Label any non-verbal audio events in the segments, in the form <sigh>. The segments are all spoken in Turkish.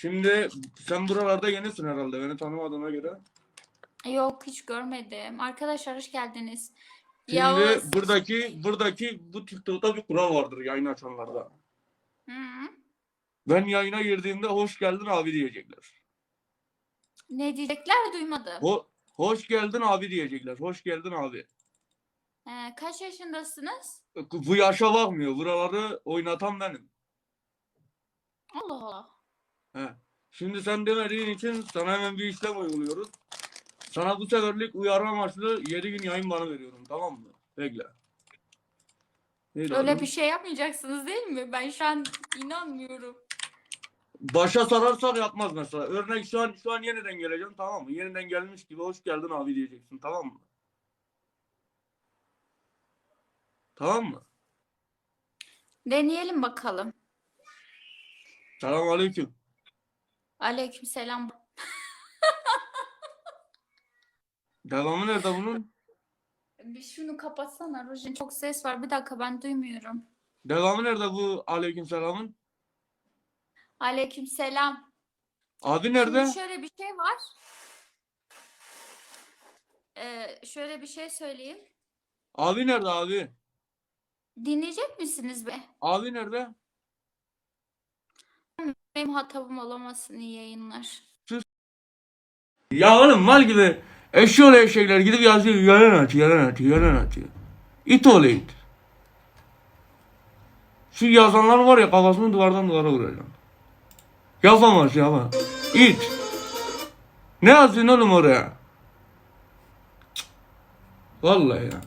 Şimdi sen buralarda yenisin herhalde beni tanımadığına göre. Yok hiç görmedim. Arkadaşlar hoş geldiniz. Şimdi Yavuz. buradaki buradaki bu TikTok'ta bir kural vardır yayın açanlarda. Hı. Ben yayına girdiğimde hoş geldin abi diyecekler. Ne diyecekler duymadım. Ho hoş geldin abi diyecekler. Hoş geldin abi. Ee, kaç yaşındasınız? Bu yaşa bakmıyor. Buraları oynatan benim. Allah Allah. He. Şimdi sen demediğin için sana hemen bir işlem uyguluyoruz. Sana bu seferlik uyarı amaçlı 7 gün yayın bana veriyorum tamam mı? Bekle. Neydi Öyle adı? bir şey yapmayacaksınız değil mi? Ben şu an inanmıyorum. Başa sararsak yapmaz mesela. Örnek şu an şu an yeniden geleceğim tamam mı? Yeniden gelmiş gibi hoş geldin abi diyeceksin tamam mı? Tamam mı? Deneyelim bakalım. Selamun aleyküm. Aleykümselam. Devamı nerede bunun? Bir şunu kapatsana Rojin. Çok ses var. Bir dakika ben duymuyorum. Devamı nerede bu aleyküm selamın? Aleykümselam. Abi nerede? Şimdi şöyle bir şey var. Ee, şöyle bir şey söyleyeyim. Abi nerede abi? Dinleyecek misiniz be? Abi nerede? Benim hatabım olamasın iyi yayınlar. Ya oğlum mal gibi eşeğoğlu eşekler gidip yazıyor yalan atıyor yalan atıyor yalan atıyor. İt oğlu. Şu yazanlar var ya kafasını duvardan duvara vuracağım. Yazamaz ya İt. Ne yazıyorsun oğlum oraya? Vallahi ya.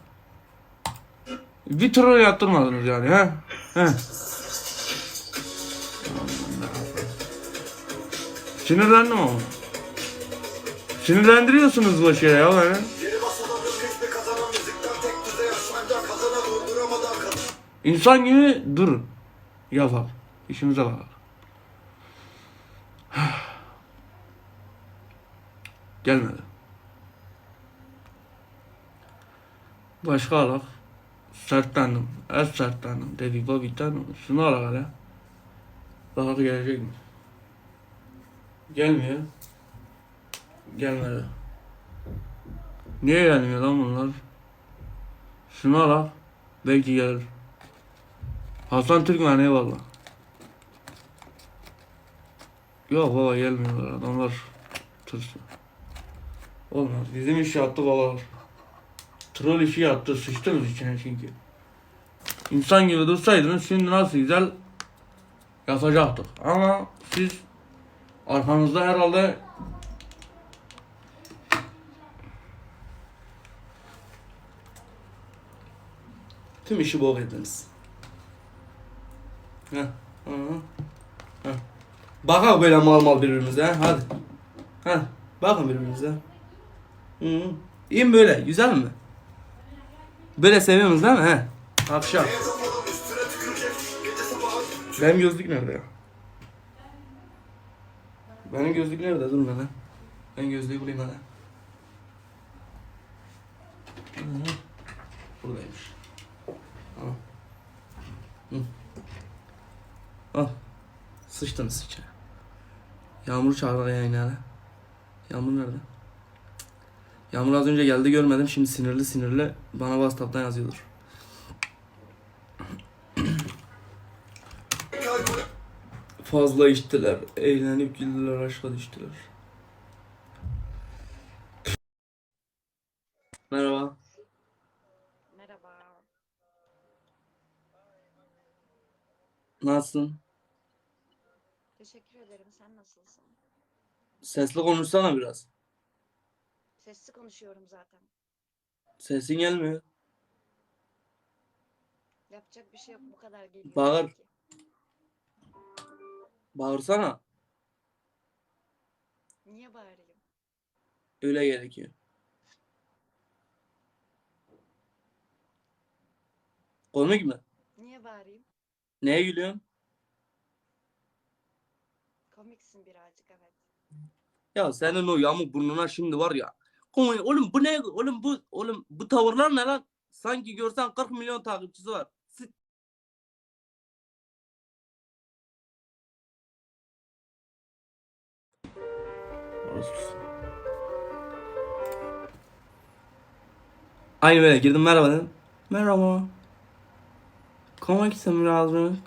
Bir troll yaptırmadınız yani ha? He. Sinirlendim ama. Sinirlendiriyorsunuz bu şey ya beni. İnsan gibi durun. Yapalım. İşimize bakalım. <sighs> Gelmedi. Başka alak. Sertlendim. Ez sertlendim. Dedi bu biten. Şunu alak hele. Daha gelecek mi? Gelmiyor. Gelmedi. Niye gelmiyor lan bunlar? Şunu alak. Belki gelir. Hasan Türkmen eyvallah. Yok baba gelmiyorlar adamlar tırsın. Olmaz bizim iş yaptı babalar. Troll işi yaptı sıçtınız içine çünkü. İnsan gibi dursaydınız şimdi nasıl güzel yapacaktık. Ama siz arkanızda herhalde tüm işi bok ediniz. Heh. Heh. Bakak böyle mal mal birbirimize. ha, Hadi. Heh. Bakın birbirimize. Hı hı. İyi mi böyle? Güzel mi? Böyle seviyorsunuz değil mi? He. Akşam. Benim gözlük nerede ya? Benim gözlük nerede? Dur lan. Ben gözlüğü bulayım hadi. Buradaymış. Al. Hı. Al. Sıçtınız içine. Yağmur çağırdı yayına. hala. Yağmur nerede? Yağmur az önce geldi görmedim. Şimdi sinirli sinirli bana WhatsApp'tan yazıyordur. Fazla içtiler. Eğlenip güldüler. Aşka düştüler. Merhaba. Merhaba. Nasılsın? Teşekkür ederim. Sen nasılsın? Sesli konuşsana biraz. Sesli konuşuyorum zaten. Sesin gelmiyor. Yapacak bir şey yok. Bu kadar geliyor. Bağır. sanki. Bağırsana. Niye bağırayım? Öyle gerekiyor. Komik mi? Niye bağırayım? Neye gülüyorsun? Komiksin birazcık evet. Ya senin o yamuk burnuna şimdi var ya. Oy, Oğlum bu ne? Oğlum bu oğlum bu tavırlar ne lan? Sanki görsen 40 milyon takipçisi var. Sit- Aynı böyle girdim merhaba dedim. Merhaba. Komak istemir lazım.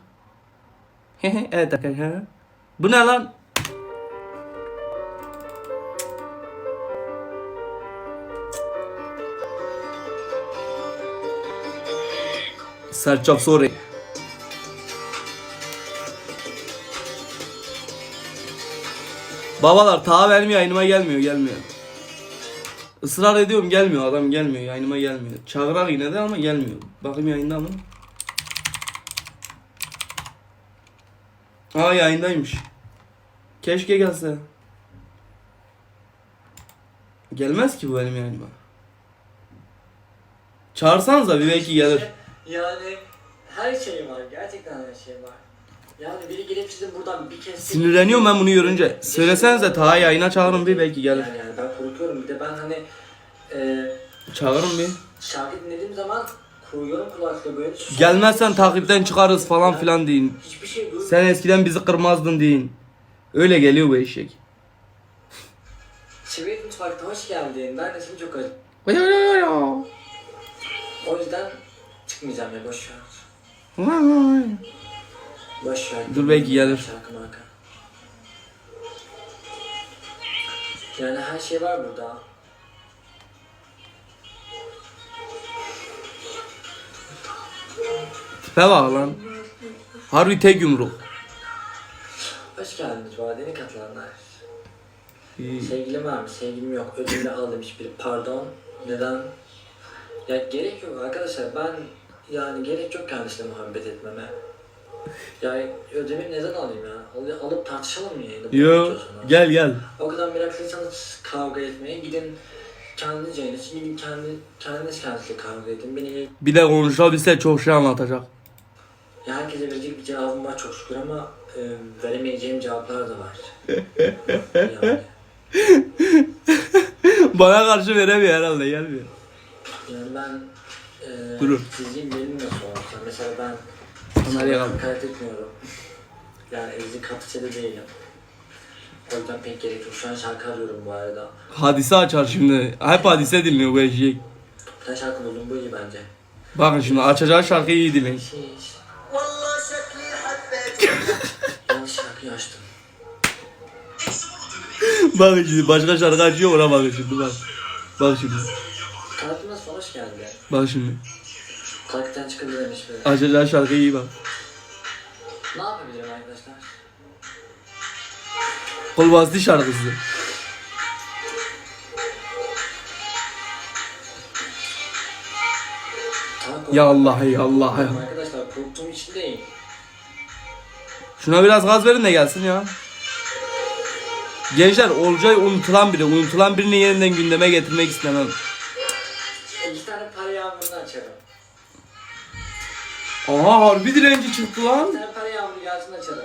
evet arkadaşlar. Bu ne lan? Search of sorry. Babalar ta vermiyor yayınıma gelmiyor gelmiyor. Israr ediyorum gelmiyor adam gelmiyor yayınıma gelmiyor. Çağırar yine de ama gelmiyor. Bakayım yayında mı? Aa yayındaymış. Keşke gelse. Gelmez ki bu benim yayınıma. Çağırsanıza bir belki gelir. Yani her şey var. Gerçekten her şey var. Yani biri gelip sizin buradan bir kez... Sinirleniyorum ben bunu görünce. Söylesenize ta yayına çağırın bir belki gelir. Yani, yani ben korkuyorum. Bir de ben hani e, Çağırın bir. şarkı dinlediğim zaman koyuyorum kulaklığı böyle. Gelmezsen takipten çıkarız falan filan deyin. Hiçbir şey duymuyorum. Sen eskiden bizi kırmazdın deyin. Öyle geliyor bu eşek. Çevik mutfakta hoş geldin. Ben de seni çok özledim. O yüzden çıkmayacağım ya boş ver. Boş ver. Dur belki gelir. Şarkı marka. Yani her şey var burada. Tipe bak lan. Harbi tek yumruk. Hoş geldiniz vadene katılanlar. Sevgilim var mı? Sevgilim yok. Ödülünü al demiş biri. Pardon. Neden? Ya gerek yok arkadaşlar. Ben yani gerek yok kendisiyle muhabbet etmeme. Yani ödemi neden alayım ya? Al- alıp tartışalım mı yayında? Bunu Yo gel gel. O kadar meraklıysanız kavga etmeye gidin kendi yayınız. Gidin kendi, kendiniz kendisiyle kavga edin. Beni Bir de konuşabilse çok şey anlatacak. ya herkese verecek bir cevabım var çok şükür ama e, veremeyeceğim cevaplar da var. yani. <laughs> Bana karşı veremiyor herhalde gelmiyor. Yani ben e, Durun. çizdiğim benim nasıl olsa mesela ben Kameraya sana kalk. dikkat etmiyorum. Yani ezik kapısede değilim. O yüzden pek gerek yok. Şu an şarkı arıyorum bu arada. Hadise açar şimdi. Hep hadise dinliyor bu eşek. Bir tane şarkı buldum bu iyi bence. Bakın şimdi açacağı şarkıyı iyi dinleyin. Şiş. والله شكلي حبيت <laughs> Yanlış şarkıyı açtım. bakın şimdi başka şarkı açıyor ona bakın şimdi bak. Bak şimdi. Kanatıma son hoş geldi. Bak şimdi. Kalpten çıkabilir demiş böyle. Açacağı şarkıyı iyi bak. Ne yapabilirim arkadaşlar? Kol bastı şarkısı. Ya. Allah ya Allah ya. Arkadaşlar korktuğum için değil. Şuna biraz gaz verin de gelsin ya. Gençler Olcay unutulan biri. Unutulan birini yeniden gündeme getirmek istemem. Aha harbi direnci çıktı lan. tane para yağmuru gelsin açarım.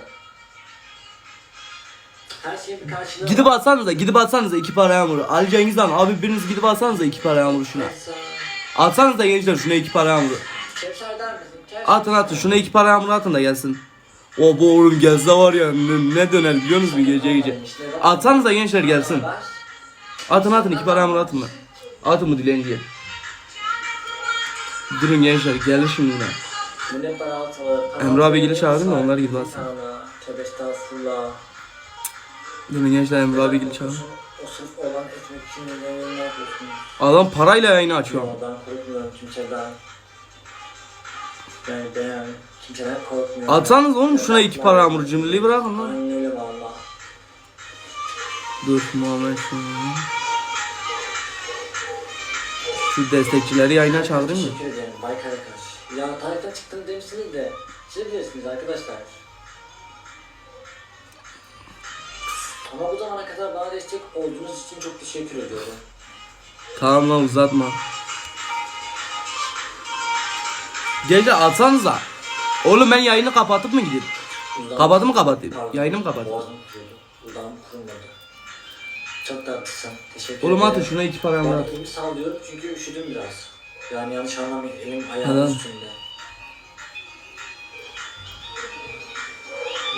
Her şeyin bir karşılığı Gidip var. atsanıza gidip atsanıza iki para yağmuru. Ali Cengizhan abi biriniz gidip atsanıza iki para yağmuru şuna. Atsanıza gençler şuna iki para yağmuru. Kevser der misin? Kevser. Atın atın şuna iki para yağmuru atın da gelsin. O bu oğlum gelse var ya ne, ne döner biliyor musunuz gece gece. Atsanıza gençler gelsin. Atın atın iki para yağmuru atın lan. Atın bu dilenciye. Durun gençler gelir şimdi yine. Emre abi altılı geli çağırdın var. onlar gibi. Sana, Tövbe estağfurullah. Durun gençler Emre abi gel çağırın. O sırf olan etmek için ne, ne yapıyorsunuz? Adam parayla yayını açıyor. Dünyadan korkmuyorum kimseden. Yani ben kimseden korkmuyorum. Atsanız oğlum şuna iki para yağmuru cimriliği bırakın lan. Aynen öyle valla. Dur Muhammed şunu. Şu destekçileri yayına çağırayım mı? Teşekkür ederim Bay Karakaş. Ya tarihten çıktığını demişsiniz de siz bilirsiniz arkadaşlar. Ama bu zamana kadar bana destek olduğunuz için çok teşekkür ediyorum. Tamam lan uzatma. Gece atsanıza. Oğlum ben yayını kapatıp mı gideyim? Buradan- Kapadı mı kapatayım? Pardon, Yayını mı kapatayım? Boğazım kuruyordu. Buradan kurulmadı. Çok tatlısın. Teşekkür Oğlum ederim. atın şuna iki para yağmuru Ben elimi sallıyorum çünkü üşüdüm biraz. Yani yanlış anlamayın elim ayağım Neden? üstünde.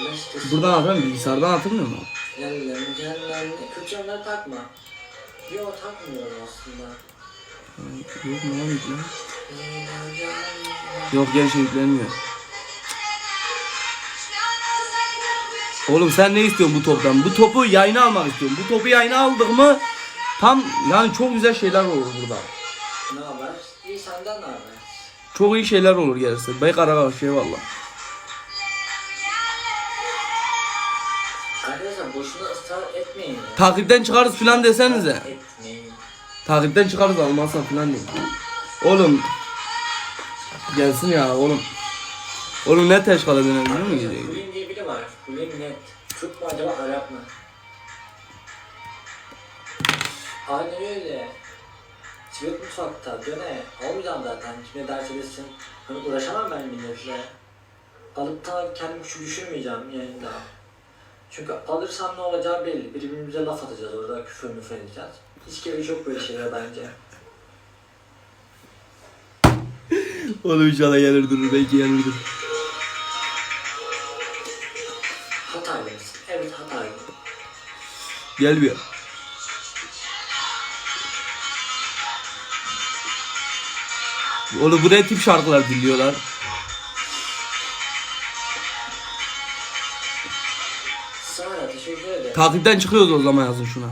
Ne istiyorsun? Buradan atamıyorum bilgisayardan atılmıyor mu? Yerlerim cehennemde. Kötü takma. Yok takmıyorum aslında. Yok mu lan yüklen? Yok gerçi yüklenmiyor. Oğlum sen ne istiyorsun bu toptan? Bu topu yayına almak istiyorum. Bu topu yayına aldık mı tam yani çok güzel şeyler olur burada. Ne haber? İyi senden ne haber? Çok iyi şeyler olur gelirse. Bay kara şey valla. Arkadaşlar boşuna ısrar etmeyin. ya. Takipten çıkarız filan desenize. Etmeyin. Takipten çıkarız almazsan filan değil. Oğlum gelsin ya oğlum. Oğlum ne teşkal edene biliyor musun geceyi? Kulin diye biri var. Kulin net. Türk mü acaba Arap mı? Aynen öyle. Sivil mutfakta döne. Almayacağım zaten. Kime ders edesin. Hani uğraşamam ben milletle. Alıp da kendimi düşürmeyeceğim yayında. Çünkü alırsam ne olacağı belli. Birbirimize laf atacağız orada. Küfür müfür edeceğiz. Hiç gerek yok böyle şeyler bence. <laughs> Oğlum inşallah gelir durur belki gelir durur. Hataylı mısın? Evet Hataylı. Gelmiyor. Oğlum buraya tip şarkılar dinliyorlar. Sana. Takipten çıkıyoruz o zaman yazın şuna.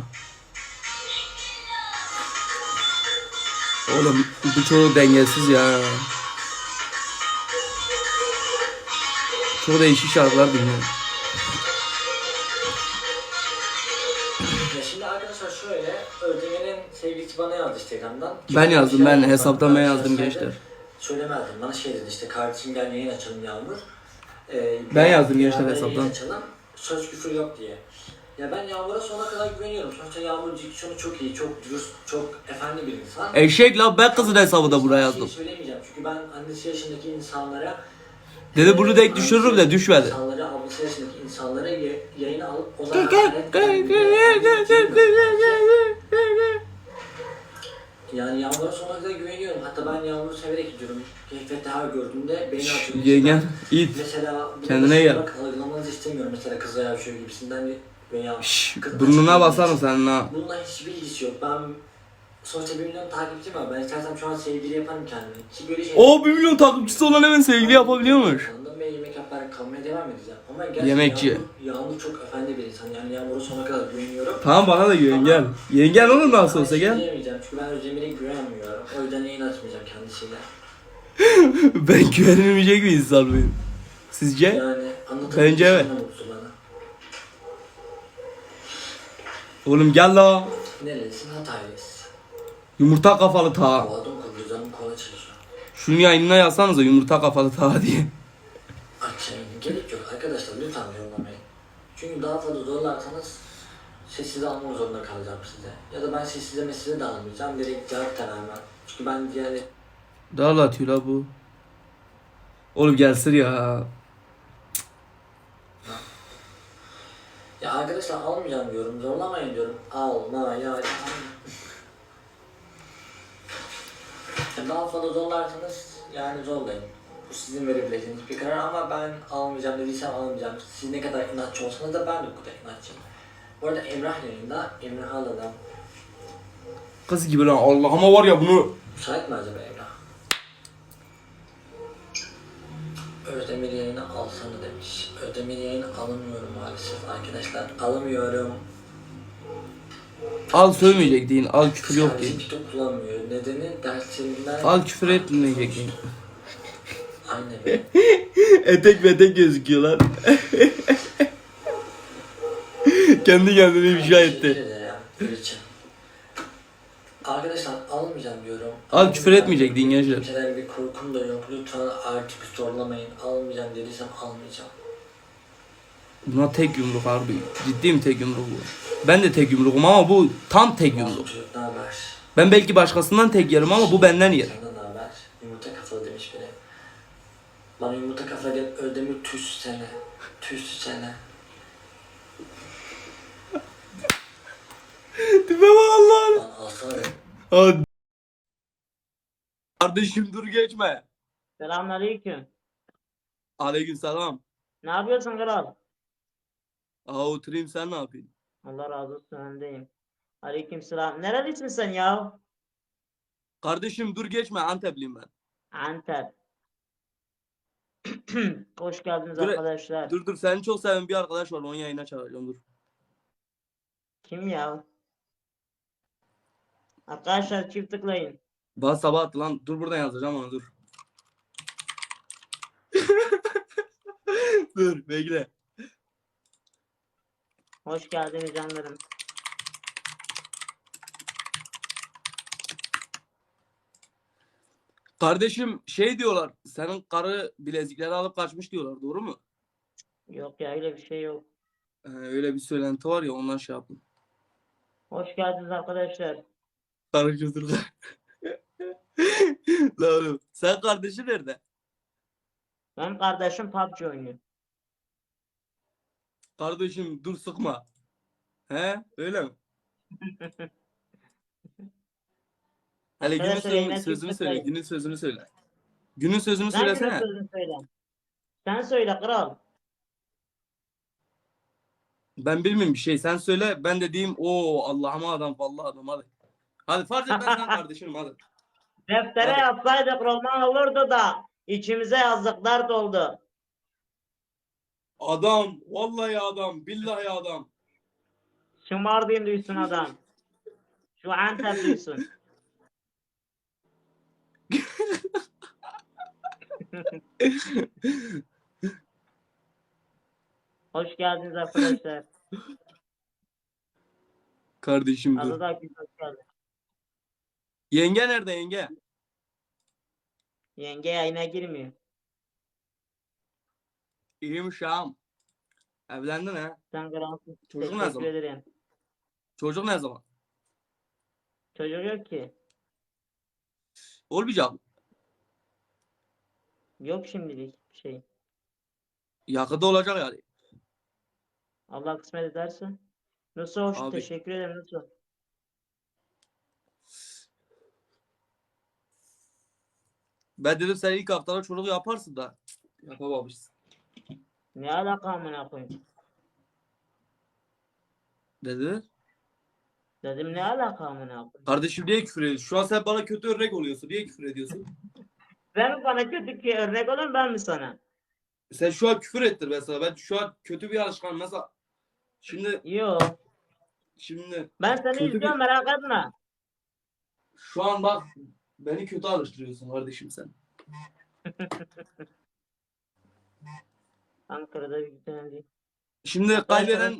Oğlum bu çoğu dengesiz ya. Çok değişik şarkılar dinliyor. Özdemir'in sevgilisi bana yazdı Instagram'dan. Ben yazdım, ben Şey hesaptan ben yazdım şey gençler. Söylemezdim, bana şey dedi işte kardeşim gel yayın açalım Yağmur. Ee, Ben yazdım gençler hesaptan. Açalım, söz küfür yok diye. Ya ben Yağmur'a sonuna kadar güveniyorum. Sonuçta Yağmur diksiyonu çok iyi, çok dürüst, çok efendi bir insan. Eşek la ben kızın hesabı da buraya Şey yazdım. söylemeyeceğim çünkü ben annesi yaşındaki insanlara Dedi bunu denk düşürürüm de düşmedi. İnsanlara, ablası yaşındaki yayına alıp gel, hakaret eden bir. Yani Yağmur'a sonuna kadar güveniyorum. Hatta ben Yağmur'u severek gidiyorum. Keyfette her gördüğümde beni açıyor. Yengen it. Mesela bunu Kendine gel. olarak algılamanızı istemiyorum. Mesela kızla yaşıyor gibisinden bir veya Şşş, kız- burnuna basar mısın sen ha? Bununla hiçbir ilgisi yok. Ben sonuçta bir milyon takipçim var. Ben istersem şu an sevgili yaparım kendimi. Ki böyle şey... O 1 milyon takipçisi olan hemen sevgili yapabiliyormuş. Anladım ben yemek yaparak kalmaya devam edeceğim. Ama gerçekten Yemekçi. Yağmur, Yağmur çok efendi bir insan. Yani Yağmur'a sonuna kadar güveniyorum. Tamam bana da güven gel. Yengen olur nasıl olsa Ben gel. şey diyemeyeceğim çünkü ben Özdemir'e güvenmiyorum. O yüzden yayın açmayacağım kendisiyle. <laughs> ben güvenilmeyecek bir insan mıyım? Sizce? Yani anlatabilir Bence evet. bana. Oğlum gel la. Nerelisin? Hataylıyız. Yumurta kafalı ta. Şunu yayınına yazsanıza yumurta kafalı ta diye. Gerek yok arkadaşlar lütfen yollamayın. Çünkü daha fazla zorlarsanız sessize almak zorunda kalacağım size. Ya da ben sessize mesele de almayacağım. Direkt cevap vermem. Çünkü ben yani Daha atıyor la bu. Oğlum gelsin ya. ya arkadaşlar almayacağım diyorum. Zorlamayın diyorum. Alma ya. ya. Ya daha fazla zorlarsanız yani zorlayın. Bu sizin verebileceğiniz bir karar ama ben almayacağım dediysem almayacağım. Siz ne kadar inatçı olsanız da ben de bu kadar inatçıyım. Bu arada Emrah yayında, Emrah Ala'da. Kız gibi lan Allah ama var ya bunu. Müsait mi acaba Emrah? Özdemir yayını alsana demiş. Özdemir yayını alamıyorum maalesef arkadaşlar. Alamıyorum. Al sövmeyecek deyin. Al küfür yok deyin. TikTok kullanmıyor. Nedeni derslerinden... Al küfür etmeyecek deyin. Aynen. <laughs> Etek metek gözüküyor lan. <laughs> Kendi kendine ifşa etti. Gülçin. Arkadaşlar almayacağım diyorum. Al küfür etmeyecek deyin gençler. Bir korkum da yok. Lütfen artık zorlamayın. Almayacağım dediysem almayacağım. Buna tek yumruk harbi. Ciddiyim tek yumruk bu. Ben de tek yumrukum ama bu tam tek yumruk. Ben belki başkasından tek yerim ama bu benden yer. Senden ne haber? Yumurta kafalı demiş biri. Bana yumurta kafalı gel Özdemir tüs sene. Tüs sene. <laughs> Tipe Allah'ım. Lan alsana be. Hadi. Kardeşim dur geçme. Selamünaleyküm. Aleyküm selam. Ne yapıyorsun kral? Aa oturayım sen ne yapıyorsun? Allah razı olsun öndeyim. Aleykümselam. Nerelisin sen ya? Kardeşim dur geçme Antepliyim ben. Antep. <clears throat> Hoş geldiniz Dur- arkadaşlar. Dur dur seni çok seven bir arkadaş var onun yayına çağıracağım dur. Kim ya? Arkadaşlar çift tıklayın. Bana sabah attı lan dur buradan yazacağım onu dur. <laughs> dur bekle. Hoş geldiniz canlarım. Kardeşim şey diyorlar senin karı bilezikleri alıp kaçmış diyorlar doğru mu? Yok ya öyle bir şey yok. Ee, öyle bir söylenti var ya ondan şey yaptım. Hoş geldiniz arkadaşlar. Karı <laughs> oğlum sen kardeşin nerede? Benim kardeşim PUBG oynuyor. Kardeşim dur sıkma. He öyle mi? <laughs> Hele günün Arkadaşlar, sözünü, sözünü söyle. Günün sözünü söyle. Günün sözünü Sen günün söylesene. sözünü söyle. Sen söyle kral. Ben bilmiyorum bir şey. Sen söyle. Ben de diyeyim o Allah'ıma adam vallahi adam hadi. Hadi farz et ben sen <laughs> kardeşinim hadi. Deftere Hadi. yazsaydık roman olurdu da içimize yazdıklar doldu. Adam. Vallahi adam. Billahi adam. Şu Mardin duysun adam. Şu Antep duysun. Hoş geldiniz arkadaşlar. Kardeşim dur. Arada hoş geldin. Yenge nerede yenge? Yenge yayına girmiyor. İyiymiş ağam. Evlendin ha. Sen kralsın. Çocuk ne Teşekkür zaman? ederim. Çocuk ne zaman? Çocuk yok ki. Olmayacak. Yok şimdilik bir şey. Yakında olacak yani. Allah kısmet ederse. Nasıl hoş Abi. teşekkür ederim nasıl? Ben dedim sen ilk haftada çocuk yaparsın da. Yapamamışsın. Ne alaka amına koyayım? Dedi. Dedim ne alaka amına koyayım? Kardeşim niye küfür ediyorsun? Şu an sen bana kötü örnek oluyorsun. Niye küfür ediyorsun? Ben bana kötü ki örnek olur ben mi sana? sen şu an küfür ettir mesela. Ben şu an kötü bir alışkanım mesela. Şimdi Yok. şimdi Ben seni Kötü bir- izliyorum merak etme. şu an bak beni kötü alıştırıyorsun kardeşim sen. <laughs> Ankara'da bir değil. Şimdi kaybeden